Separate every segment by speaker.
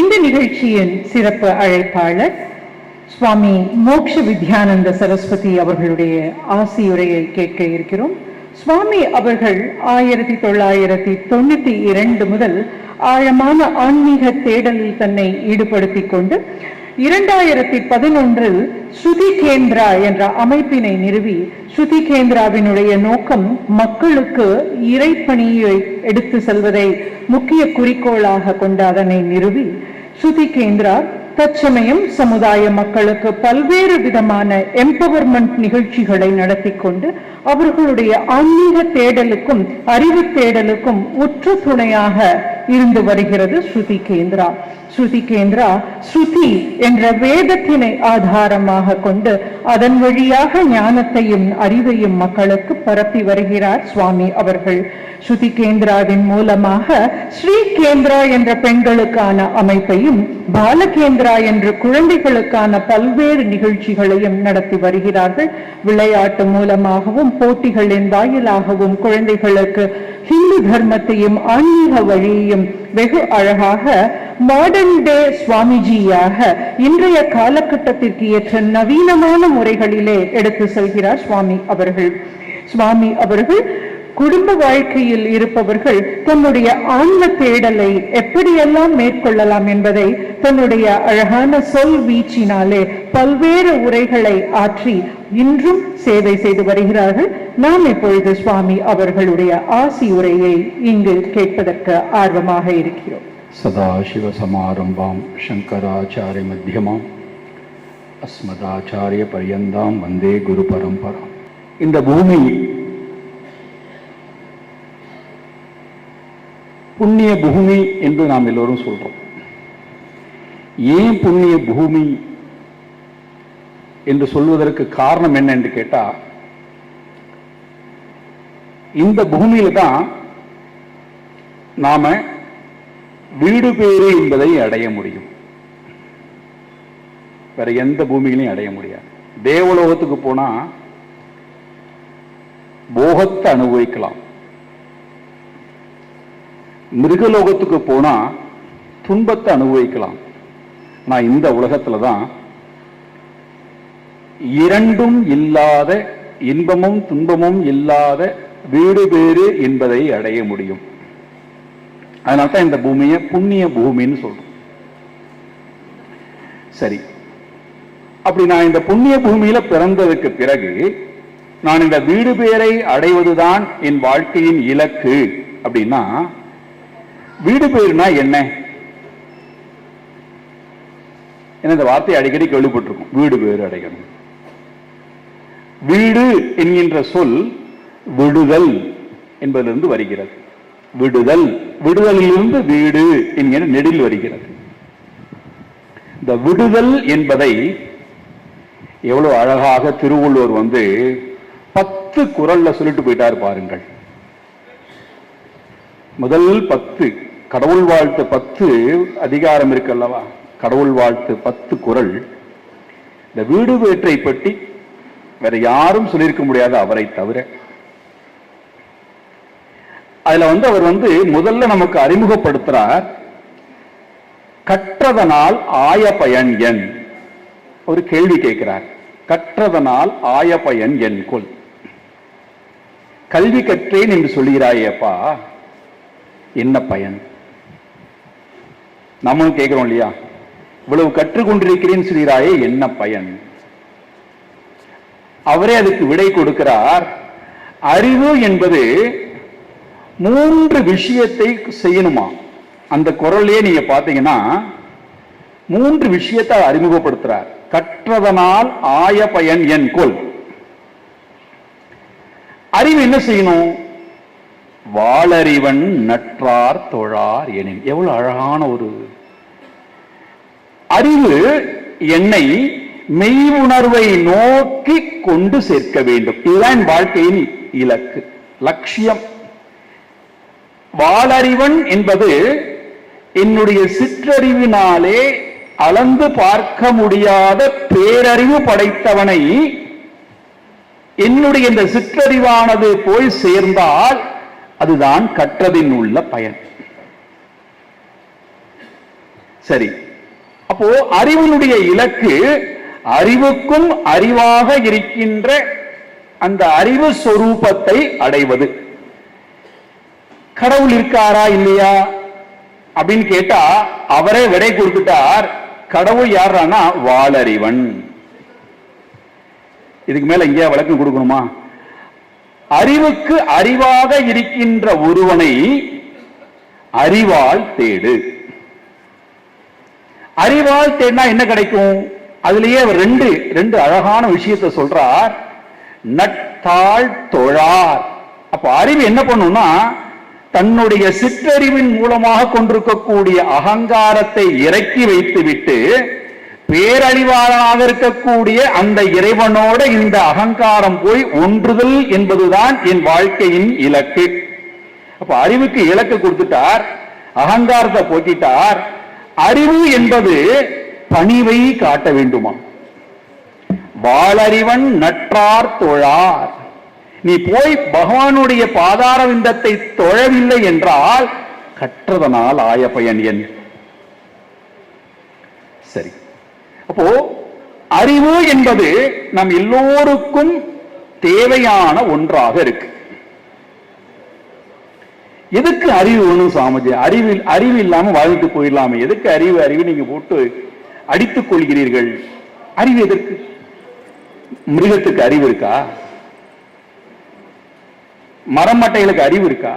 Speaker 1: இந்த நிகழ்ச்சியின் சிறப்பு அழைப்பாளர் சுவாமி மோக்ஷ வித்யானந்த சரஸ்வதி அவர்களுடைய ஆசியுரையை கேட்க இருக்கிறோம் சுவாமி அவர்கள் ஆயிரத்தி தொள்ளாயிரத்தி தொண்ணூத்தி இரண்டு முதல் ஆழமான ஆன்மீக தேடலில் தன்னை ஈடுபடுத்திக் கொண்டு இரண்டாயிரத்தி பதினொன்றில் ஸ்ருதி கேந்திரா என்ற அமைப்பினை நிறுவி ஸ்ருதி கேந்திராவினுடைய நோக்கம் மக்களுக்கு இறைப்பணியை எடுத்து செல்வதை முக்கிய குறிக்கோளாக கொண்ட அதனை நிறுவி ஸ்ருதி கேந்திரா தற்சமயம் சமுதாய மக்களுக்கு பல்வேறு விதமான எம்பவர்மெண்ட் நிகழ்ச்சிகளை நடத்தி கொண்டு அவர்களுடைய ஆன்மீக தேடலுக்கும் அறிவு தேடலுக்கும் உற்று துணையாக இருந்து வருகிறது ஸ்ருதி கேந்திரா ஸ்ருதி கேந்திரா ஸ்ருதி என்ற வேதத்தினை ஆதாரமாக கொண்டு அதன் வழியாக ஞானத்தையும் அறிவையும் மக்களுக்கு பரப்பி வருகிறார் சுவாமி அவர்கள் ஸ்ருதி கேந்திராவின் மூலமாக ஸ்ரீ கேந்திரா என்ற பெண்களுக்கான அமைப்பையும் பாலகேந்திரா என்ற குழந்தைகளுக்கான பல்வேறு நிகழ்ச்சிகளையும் நடத்தி வருகிறார்கள் விளையாட்டு மூலமாகவும் போட்டிகளின் வாயிலாகவும் குழந்தைகளுக்கு ஹிந்து தர்மத்தையும் ஆன்மீக வழியையும் வெகு அழகாக மாடர்ன் டே சுவாமிஜியாக இன்றைய காலகட்டத்திற்கு ஏற்ற நவீனமான முறைகளிலே எடுத்து செல்கிறார் சுவாமி அவர்கள் சுவாமி அவர்கள் குடும்ப வாழ்க்கையில் இருப்பவர்கள் தன்னுடைய ஆன்ம தேடலை எப்படியெல்லாம் மேற்கொள்ளலாம் என்பதை தன்னுடைய அழகான சொல் வீச்சினாலே பல்வேறு உரைகளை ஆற்றி இன்றும் சேவை செய்து வருகிறார்கள் நாம் இப்பொழுது சுவாமி அவர்களுடைய ஆசி உரையை இங்கு கேட்பதற்கு ஆர்வமாக இருக்கிறோம்
Speaker 2: சதாசிவ சமாரம்பாம் சங்கராச்சாரிய மத்தியமாம் அஸ்மதாச்சாரிய பரியந்தாம் வந்தே குரு பரம்பரா இந்த பூமி புண்ணிய பூமி என்று நாம் எல்லோரும் சொல்றோம் ஏன் புண்ணிய பூமி என்று சொல்வதற்கு காரணம் என்ன என்று கேட்டா இந்த பூமியில தான் நாம வீடு பேரு என்பதை அடைய முடியும் வேற எந்த பூமியிலையும் அடைய முடியாது தேவலோகத்துக்கு போனா போகத்தை அனுபவிக்கலாம் மிருகலோகத்துக்கு போனால் துன்பத்தை அனுபவிக்கலாம் நான் இந்த உலகத்தில் தான் இரண்டும் இல்லாத இன்பமும் துன்பமும் இல்லாத வீடு பேரு என்பதை அடைய முடியும் அதனால தான் இந்த பூமியை புண்ணிய பூமின்னு சொல்றோம் சரி அப்படி நான் இந்த புண்ணிய பூமியில பிறந்ததுக்கு பிறகு நான் இந்த வீடு பேரை அடைவதுதான் என் வாழ்க்கையின் இலக்கு அப்படின்னா வீடு பேருனா என்ன என இந்த வார்த்தை அடிக்கடி கேள்விப்பட்டிருக்கும் வீடு பேரு அடைக்கணும் வீடு என்கின்ற சொல் விடுதல் என்பதிலிருந்து வருகிறது விடுதல் விடுதலிலிருந்து வீடு என்கிற நெடில் வருகிறது இந்த விடுதல் என்பதை எவ்வளவு அழகாக திருவள்ளுவர் வந்து பத்து குரல்ல சொல்லிட்டு போயிட்டார் பாருங்கள் முதல் பத்து கடவுள் வாழ்த்து பத்து அதிகாரம் இருக்கு அல்லவா கடவுள் வாழ்த்து பத்து குரல் இந்த வீடு வேற்றை பற்றி வேற யாரும் சொல்லியிருக்க முடியாது அவரை தவிர அதுல வந்து அவர் வந்து முதல்ல நமக்கு அறிமுகப்படுத்துறார் கற்றதனால் ஆய பயன் என் ஒரு கேள்வி கேட்கிறார் கற்றதனால் ஆய பயன் என் கொள் கல்வி கற்றேன் என்று சொல்கிறாயப்பா என்ன பயன் நம்மளும் கேட்கிறோம் இல்லையா இவ்வளவு கற்றுக்கொண்டிருக்கிறேன் சிறீராயே என்ன பயன் அவரே அதுக்கு விடை கொடுக்கிறார் அறிவு என்பது மூன்று விஷயத்தை செய்யணுமா அந்த குரல்லையே நீங்க பாத்தீங்கன்னா மூன்று விஷயத்தை அறிமுகப்படுத்துறார் கற்றதனால் ஆய பயன் என் கொள் அறிவு என்ன செய்யணும் வாளறிவன் நற்றார் தொழார் எனில் எவ்வளவு அழகான ஒரு அறிவு என்னை மெய் உணர்வை நோக்கி கொண்டு சேர்க்க வேண்டும் இதுதான் வாழ்க்கையின் இலக்கு லட்சியம் வாளறிவன் என்பது என்னுடைய சிற்றறிவினாலே அளந்து பார்க்க முடியாத பேரறிவு படைத்தவனை என்னுடைய இந்த சிற்றறிவானது போய் சேர்ந்தால் அதுதான் கற்றதின் உள்ள பயன் சரி அப்போ அறிவனுடைய இலக்கு அறிவுக்கும் அறிவாக இருக்கின்ற அந்த அறிவு சொரூபத்தை அடைவது கடவுள் இருக்காரா இல்லையா அப்படின்னு கேட்டா அவரே விடை கொடுத்துட்டார் கடவுள் யாரானா வாளறிவன் இதுக்கு மேல எங்கேயா விளக்கம் கொடுக்கணுமா அறிவுக்கு அறிவாக இருக்கின்ற ஒருவனை அறிவால் தேடு அறிவால் தேடினா என்ன கிடைக்கும் அதுலயே அவர் ரெண்டு ரெண்டு அழகான விஷயத்தை சொல்றார் நட்டால் தொழார் அப்ப அறிவு என்ன பண்ணும்னா தன்னுடைய சிற்றறிவின் மூலமாக கொண்டிருக்கக்கூடிய அகங்காரத்தை இறக்கி வைத்து விட்டு பேரழிவாளனாக இருக்கக்கூடிய அந்த இறைவனோட இந்த அகங்காரம் போய் ஒன்றுதல் என்பதுதான் என் வாழ்க்கையின் இலக்கு அப்ப அறிவுக்கு இலக்கு கொடுத்துட்டார் அகங்காரத்தை போக்கிட்டார் அறிவு என்பது பணிவை காட்ட வேண்டுமா வாழறிவன் நற்றார் தொழார் நீ போய் பகவானுடைய பாதார விந்தத்தை தொழவில்லை என்றால் கற்றதனால் ஆய பயன் என் சரி அப்போ அறிவு என்பது நம் எல்லோருக்கும் தேவையான ஒன்றாக இருக்கு எதுக்கு அறிவு வேணும் சாமிஜி அறிவு அறிவு இல்லாம வாழ்ந்துட்டு போயிடலாமே எதுக்கு அறிவு அறிவு நீங்க போட்டு அடித்துக் கொள்கிறீர்கள் அறிவு எதற்கு மிருகத்துக்கு அறிவு இருக்கா மரம் மட்டைகளுக்கு அறிவு இருக்கா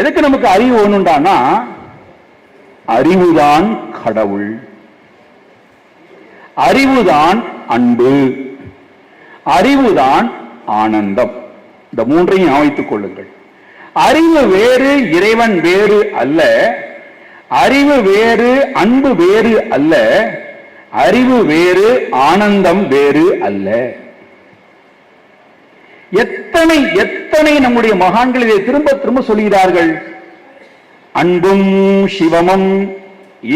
Speaker 2: எதுக்கு நமக்கு அறிவு வேணும்டானா அறிவுதான் கடவுள் அறிவுதான் அன்பு அறிவுதான் ஆனந்தம் இந்த மூன்றையும் அமைத்துக் கொள்ளுங்கள் அறிவு வேறு இறைவன் வேறு அல்ல அறிவு வேறு அன்பு வேறு அல்ல அறிவு வேறு ஆனந்தம் வேறு அல்ல எத்தனை எத்தனை நம்முடைய மகான்கள் இதை திரும்ப திரும்ப சொல்கிறார்கள் அன்பும் சிவமும்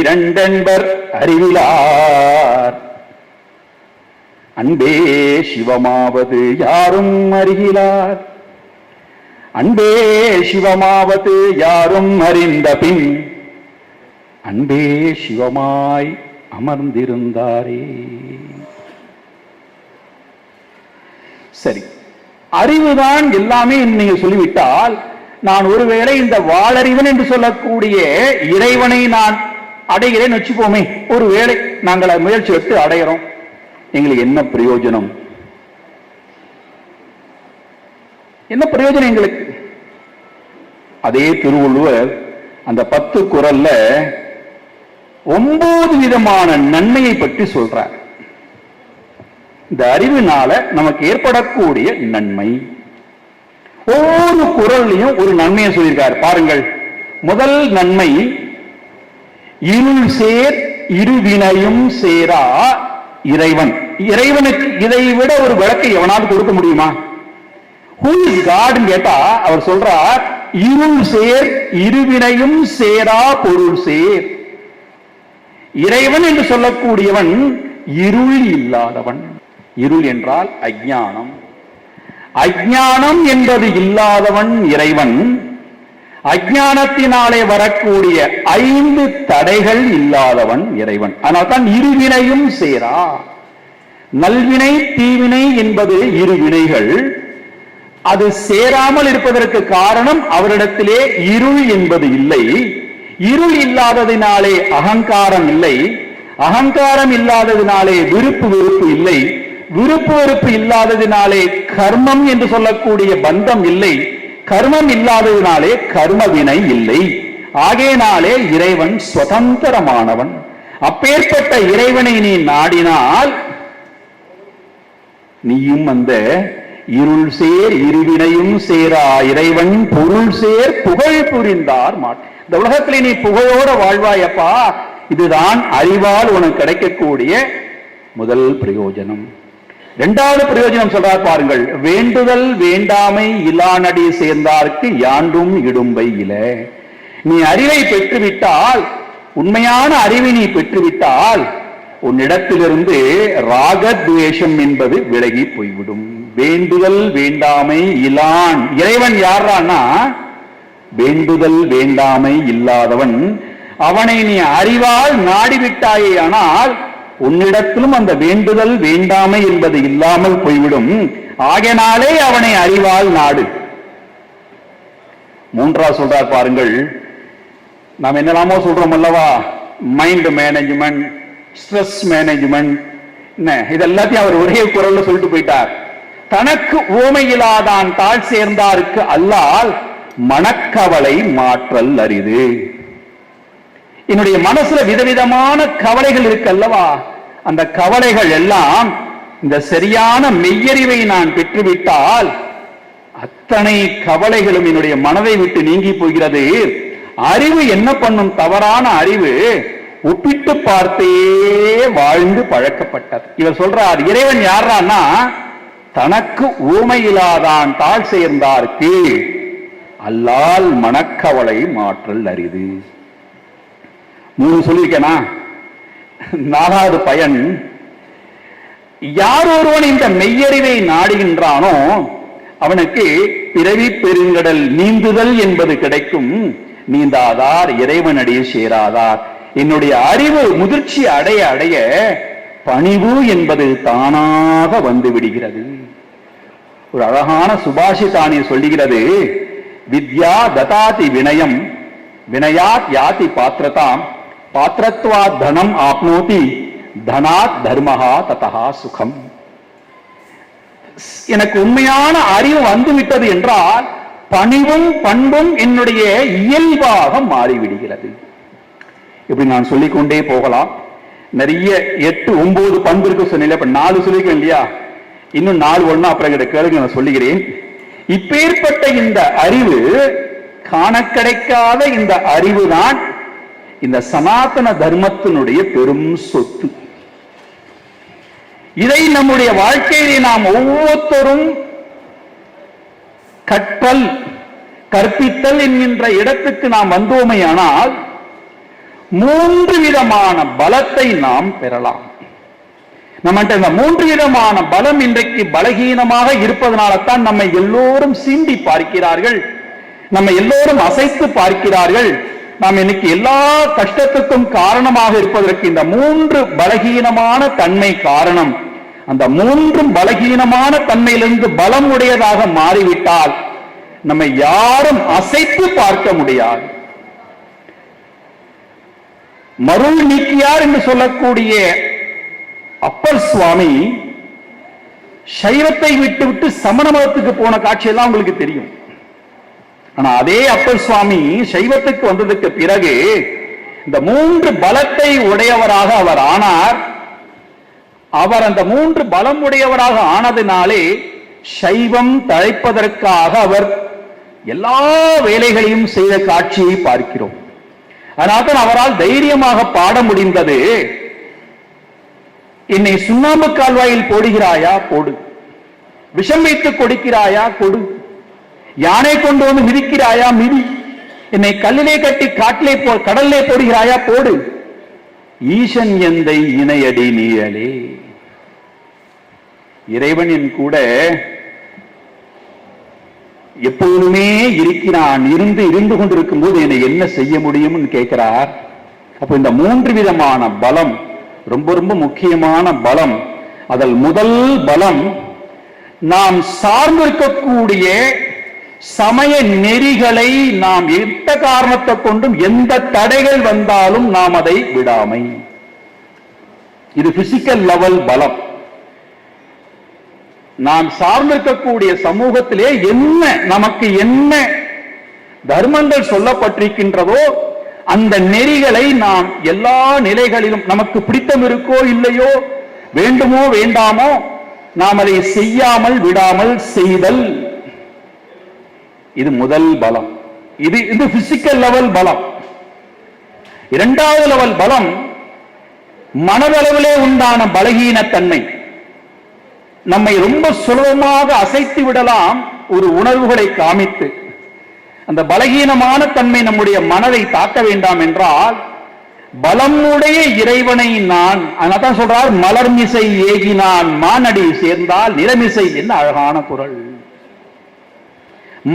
Speaker 2: இரண்டென்பர் அறிவிலா அன்பே சிவமாவது யாரும் அறிகிறார் அன்பே சிவமாவது யாரும் அறிந்த பின் அன்பே சிவமாய் அமர்ந்திருந்தாரே சரி அறிவுதான் எல்லாமே நீங்க சொல்லிவிட்டால் நான் ஒருவேளை இந்த வாழறிவன் என்று சொல்லக்கூடிய இறைவனை நான் அடைகிறேன் வச்சுப்போமே ஒருவேளை நாங்கள் முயற்சி எடுத்து அடைகிறோம் எங்களுக்கு என்ன பிரயோஜனம் என்ன பிரயோஜனம் எங்களுக்கு அதே திருவள்ளுவர் அந்த பத்து குரல்ல ஒன்பது விதமான நன்மையை பற்றி சொல்றார் இந்த அறிவினால நமக்கு ஏற்படக்கூடிய நன்மை ஒவ்வொரு குரல்லையும் ஒரு நன்மையை சொல்லியிருக்காரு பாருங்கள் முதல் நன்மை இருள் சேர் இருவினையும் சேரா இறைவன் இறைவனுக்கு இதை விட ஒரு விளக்கை எவனாவது கொடுக்க முடியுமா ஹூ காட்னு கேட்டா அவர் சொல்றார் இருள் சேர் இருவினையும் சேரா பொருள் சேர் இறைவன் என்று சொல்லக்கூடியவன் இருள் இல்லாதவன் இருள் என்றால் அஜானம் அஜானம் என்பது இல்லாதவன் இறைவன் அஜானத்தினாலே வரக்கூடிய ஐந்து தடைகள் இல்லாதவன் இறைவன் ஆனால் தான் இருவினையும் சேரா நல்வினை தீவினை என்பது இரு வினைகள் அது சேராமல் இருப்பதற்கு காரணம் அவரிடத்திலே இருள் என்பது இல்லை இருள் இல்லாததினாலே அகங்காரம் இல்லை அகங்காரம் இல்லாததினாலே விருப்பு வெறுப்பு இல்லை விருப்பு வெறுப்பு இல்லாததினாலே கர்மம் என்று சொல்லக்கூடிய பந்தம் இல்லை கர்மம் இல்லாததினாலே கர்ம வினை இல்லை ஆகையினாலே இறைவன் சுதந்திரமானவன் அப்பேற்பட்ட இறைவனை நீ நாடினால் நீயும் அந்த இருள் சேர் இருவினையும் சேரா இறைவன் பொருள் சேர் புகழ் புரிந்தார் இந்த உலகத்தில் நீ புகழோட வாழ்வாயப்பா இதுதான் அறிவால் உனக்கு கிடைக்கக்கூடிய முதல் பிரயோஜனம் இரண்டாவது பிரயோஜனம் சொல்றார் பாருங்கள் வேண்டுதல் வேண்டாமை இலானடி சேர்ந்தார்க்கு யாண்டும் இடும்பை இல நீ அறிவை பெற்றுவிட்டால் உண்மையான அறிவை நீ பெற்றுவிட்டால் உன்னிடத்திலிருந்து ராகத்வேஷம் என்பது விலகி போய்விடும் வேண்டுதல் வேண்டாமை இலான் இறைவன் யாரானா வேண்டுதல் வேண்டாமை இல்லாதவன் அவனை நீ அறிவால் நாடிவிட்டாயே ஆனால் உன்னிடத்திலும் அந்த வேண்டுதல் வேண்டாமை என்பது இல்லாமல் போய்விடும் ஆகினாலே அவனை அறிவால் நாடு மூன்றாவது சொல்றார் பாருங்கள் நாம் என்னெல்லாமோ சொல்றோம் அல்லவா மைண்ட் மேனேஜ்மெண்ட் ஸ்ட்ரெஸ் மேனேஜ்மெண்ட் என்ன இது எல்லாத்தையும் அவர் ஒரே குரல்ல சொல்லிட்டு போயிட்டார் தனக்கு ஓமையிலாதான் தாழ் சேர்ந்தாருக்கு அல்லால் மனக்கவலை மாற்றல் அரிது என்னுடைய மனசுல விதவிதமான கவலைகள் இருக்கு அல்லவா அந்த கவலைகள் எல்லாம் இந்த சரியான மெய்யறிவை நான் பெற்றுவிட்டால் அத்தனை கவலைகளும் என்னுடைய மனதை விட்டு நீங்கி போகிறது அறிவு என்ன பண்ணும் தவறான அறிவு ஒப்பிட்டு பார்த்தே வாழ்ந்து பழக்கப்பட்டது இவர் சொல்றார் இறைவன் யாரான்னா தனக்கு ஊமையிலாதான் தாழ் சேர்ந்தார்க்கு அல்லால் மனக்கவலை மாற்றல் அறிவு மூணு சொல்லியிருக்கேனா நாலாவது பயன் யார் ஒருவன் இந்த மெய்யறிவை நாடுகின்றானோ அவனுக்கு பிறவி பெருங்கடல் நீந்துதல் என்பது கிடைக்கும் நீந்தாதார் இறைவனடியே சேராதார் என்னுடைய அறிவு முதிர்ச்சி அடைய அடைய பணிவு என்பது தானாக வந்து விடுகிறது ஒரு அழகான சுபாஷிதானி சொல்லுகிறது வித்யா ததாதி வினயம் வினயாத் யாதி பாத்திரதாம் पात्रत्वा தனம் ஆப்னோதி தனாத் தர்மஹா ததா சுகம் எனக்கு உண்மையான அறிவு வந்துவிட்டது என்றால் பணிவும் பண்பும் என்னுடைய இயல்பாக மாறிவிடுகிறது இப்படி நான் சொல்லிக்கொண்டே போகலாம் நிறைய எட்டு ஒன்பது பண்பு இருக்கு சொன்னீங்க இப்ப நாலு சொல்லியிருக்கேன் இல்லையா இன்னும் நாலு ஒன்னா அப்புறம் கிட்ட கேளுங்க நான் சொல்லுகிறேன் இப்பேற்பட்ட இந்த அறிவு காண கிடைக்காத இந்த அறிவு தான் இந்த சனாதன தர்மத்தினுடைய பெரும் சொத்து இதை நம்முடைய வாழ்க்கையிலே நாம் ஒவ்வொருத்தரும் கற்றல் கற்பித்தல் என்கின்ற இடத்துக்கு நாம் ஆனால் மூன்று விதமான பலத்தை நாம் பெறலாம் நம்ம இந்த மூன்று விதமான பலம் இன்றைக்கு பலகீனமாக இருப்பதனால தான் நம்மை எல்லோரும் சீண்டி பார்க்கிறார்கள் நம்ம எல்லோரும் அசைத்து பார்க்கிறார்கள் நாம் இன்னைக்கு எல்லா கஷ்டத்துக்கும் காரணமாக இருப்பதற்கு இந்த மூன்று பலகீனமான தன்மை காரணம் அந்த மூன்றும் பலகீனமான தன்மையிலிருந்து பலம் உடையதாக மாறிவிட்டால் நம்மை யாரும் அசைத்து பார்க்க முடியாது மருள் நீக்கியார் என்று சொல்லக்கூடிய அப்பர் சுவாமி சைவத்தை விட்டுவிட்டு சமண மதத்துக்கு போன காட்சியெல்லாம் உங்களுக்கு தெரியும் ஆனா அதே அப்பர் சுவாமி சைவத்துக்கு வந்ததுக்கு பிறகு இந்த மூன்று பலத்தை உடையவராக அவர் ஆனார் அவர் அந்த மூன்று பலம் உடையவராக ஆனதுனாலே சைவம் தழைப்பதற்காக அவர் எல்லா வேலைகளையும் செய்த காட்சியை பார்க்கிறோம் அதனால்தான் அவரால் தைரியமாக பாட முடிந்தது என்னை சுண்ணாம்பு கால்வாயில் போடுகிறாயா போடு விஷம் வைத்து கொடுக்கிறாயா கொடு யானை கொண்டு வந்து மிதிக்கிறாயா மிதி என்னை கல்லிலே கட்டி காட்டிலே போ கடல்லே போடுகிறாயா போடு ஈசன் எந்தை இணையடி நீழலே இறைவனின் கூட எப்போதுமே இருக்கிறான் இருந்து இருந்து கொண்டிருக்கும் போது என்னை என்ன செய்ய முடியும்னு கேட்கிறார் அப்போ இந்த மூன்று விதமான பலம் ரொம்ப ரொம்ப முக்கியமான பலம் அதில் முதல் பலம் நாம் சார்ந்திருக்கக்கூடிய சமய நெறிகளை நாம் எந்த காரணத்தை கொண்டும் எந்த தடைகள் வந்தாலும் நாம் அதை விடாமை இது பிசிக்கல் லெவல் பலம் நாம் சார்ந்திருக்கக்கூடிய சமூகத்திலே என்ன நமக்கு என்ன தர்மங்கள் சொல்லப்பட்டிருக்கின்றதோ அந்த நெறிகளை நாம் எல்லா நிலைகளிலும் நமக்கு பிடித்தம் இருக்கோ இல்லையோ வேண்டுமோ வேண்டாமோ நாம் அதை செய்யாமல் விடாமல் செய்தல் இது முதல் பலம் இது இந்த பிசிக்கல் லெவல் பலம் இரண்டாவது லெவல் பலம் மனதளவிலே உண்டான பலகீனத்தன்மை நம்மை ரொம்ப சுலபமாக அசைத்து விடலாம் ஒரு உணர்வுகளை காமித்து அந்த பலகீனமான தன்மை நம்முடைய மனதை தாக்க வேண்டாம் என்றால் பலமுடைய இறைவனை நான் அதான் சொல்றார் மலர்மிசை ஏகினான் மானடி சேர்ந்தால் நிறமிசை என்ன அழகான குரல்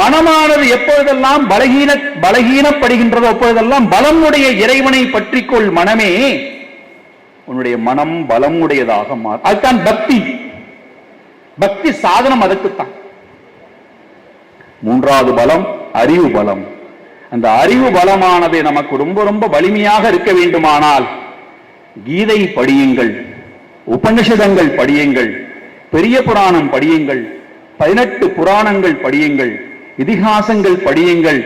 Speaker 2: மனமானது எப்பொழுதெல்லாம் பலகீன பலகீனப்படுகின்றதோ அப்பொழுதெல்லாம் பலமுடைய இறைவனை பற்றிக்கொள் மனமே உன்னுடைய மனம் பலம் உடையதாக மாறும் அதுதான் பக்தி பக்தி சாதனம் அதுக்குத்தான் மூன்றாவது பலம் அறிவு பலம் அந்த அறிவு பலமானது நமக்கு ரொம்ப ரொம்ப வலிமையாக இருக்க வேண்டுமானால் கீதை படியுங்கள் உபனிஷதங்கள் படியுங்கள் பெரிய புராணம் படியுங்கள் பதினெட்டு புராணங்கள் படியுங்கள் இதிகாசங்கள் படியுங்கள்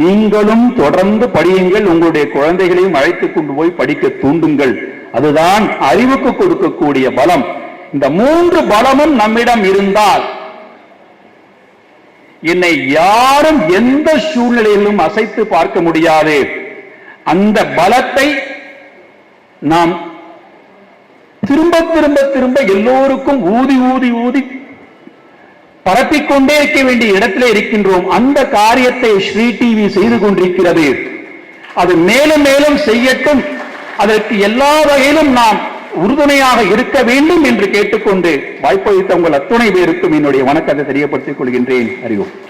Speaker 2: நீங்களும் தொடர்ந்து படியுங்கள் உங்களுடைய குழந்தைகளையும் அழைத்துக் கொண்டு போய் படிக்க தூண்டுங்கள் அதுதான் அறிவுக்கு கொடுக்கக்கூடிய பலம் இந்த மூன்று பலமும் நம்மிடம் இருந்தால் என்னை யாரும் எந்த சூழ்நிலையிலும் அசைத்து பார்க்க முடியாது அந்த பலத்தை நாம் திரும்ப திரும்ப திரும்ப எல்லோருக்கும் ஊதி ஊதி ஊதி பரப்பிக்கொண்டே இருக்க வேண்டிய இடத்திலே இருக்கின்றோம் அந்த காரியத்தை ஸ்ரீ டிவி செய்து கொண்டிருக்கிறது அது மேலும் மேலும் செய்யட்டும் அதற்கு எல்லா வகையிலும் நாம் உறுதுணையாக இருக்க வேண்டும் என்று கேட்டுக்கொண்டு வாய்ப்பளித்த உங்கள் அத்துணை பேருக்கும் என்னுடைய வணக்கத்தை தெரியப்படுத்திக் கொள்கின்றேன் அறிவோம்